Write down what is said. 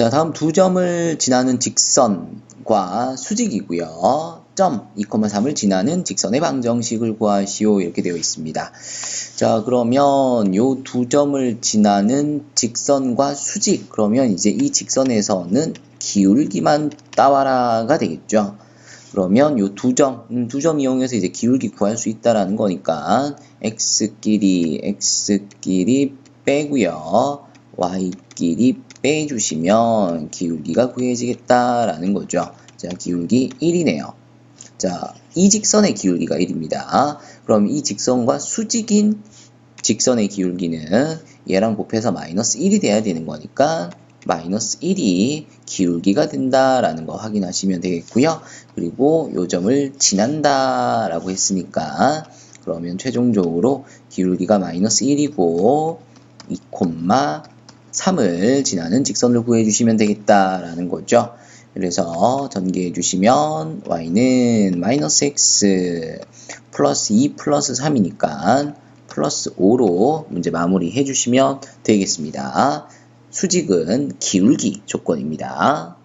자, 다음 두 점을 지나는 직선과 수직이고요. 점 2,3을 지나는 직선의 방정식을 구하시오. 이렇게 되어 있습니다. 자, 그러면 요 두 점을 지나는 직선과 수직. 그러면 이제 이 직선에서는 기울기만 따와라가 되겠죠. 그러면 요 두 점, 음, 두점 이용해서 이제 기울기 구할 수 있다라는 거니까 x끼리 x끼리 빼고요. Y끼리 빼주시면 기울기가 구해지겠다라는 거죠. 자, 기울기 1이네요. 자, 이 직선의 기울기가 1입니다. 그럼 이 직선과 수직인 직선의 기울기는 얘랑 곱해서 마이너스 1이 돼야 되는 거니까 마이너스 1이 기울기가 된다라는 거 확인하시면 되겠고요. 그리고 요 점을 지난다라고 했으니까 그러면 최종적으로 기울기가 마이너스 1이고 2,3을 지나는 직선을 구해 주시면 되겠다라는 거죠. 그래서 전개해 주시면 y는 마이너스 x 플러스 2 플러스 3이니까 플러스 5로 문제 마무리해 주시면 되겠습니다. 수직은 기울기 조건입니다.